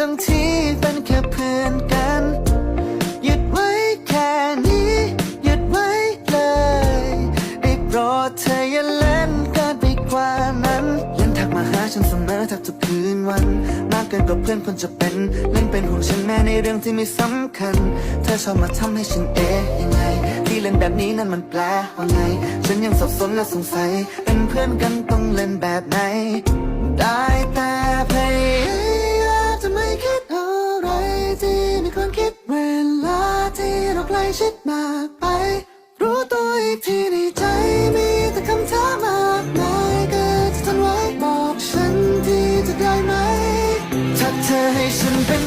บางทีเป็นแค่เพื่อนกันหยุดไว้แค่นี้หยุดไว้เลยได้โปรดเธออย่าเล่นเกินไปกว่านั้นยังทักมาหาฉันเสมอแทบทุกคืนวัน มากเกินกว่าเพื่อนคนจะเป็น เล่นเป็นห่วงฉันแม้ในเรื่องที่ไม่สำคัญ เธอชอบมาทำให้ฉันเอ๊ะยังไงที่เล่นแบบนี้นั่นมันแปลว่าไง ฉันยังสับสนและสงสัย เป็นเพื่อนกันต้องเล่นแบบไหน ชิดมากไป รู้ตัวอีกทีในใจมีแต่คำถามมากมายเกิดจะทนไว้บอกฉันที่จะได้ไหม ถ้าเธอให้ฉันเป็น